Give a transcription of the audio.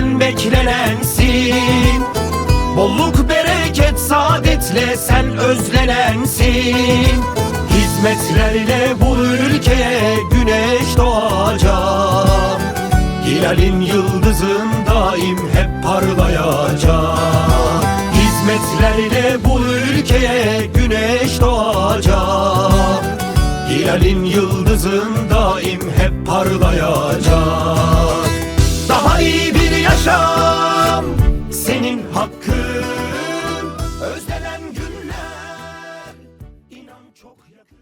sen beklenensin. Bolluk bereket saadetle sen özlenensin. Hizmetlerle bu ülkeye güneş doğacak. Hilalin yıldızın daim hep parlayacak. Hizmetlerle bu ülkeye güneş doğacak. Hilalin yıldızın daim hep hakkın Özlenen günler inan çok yakın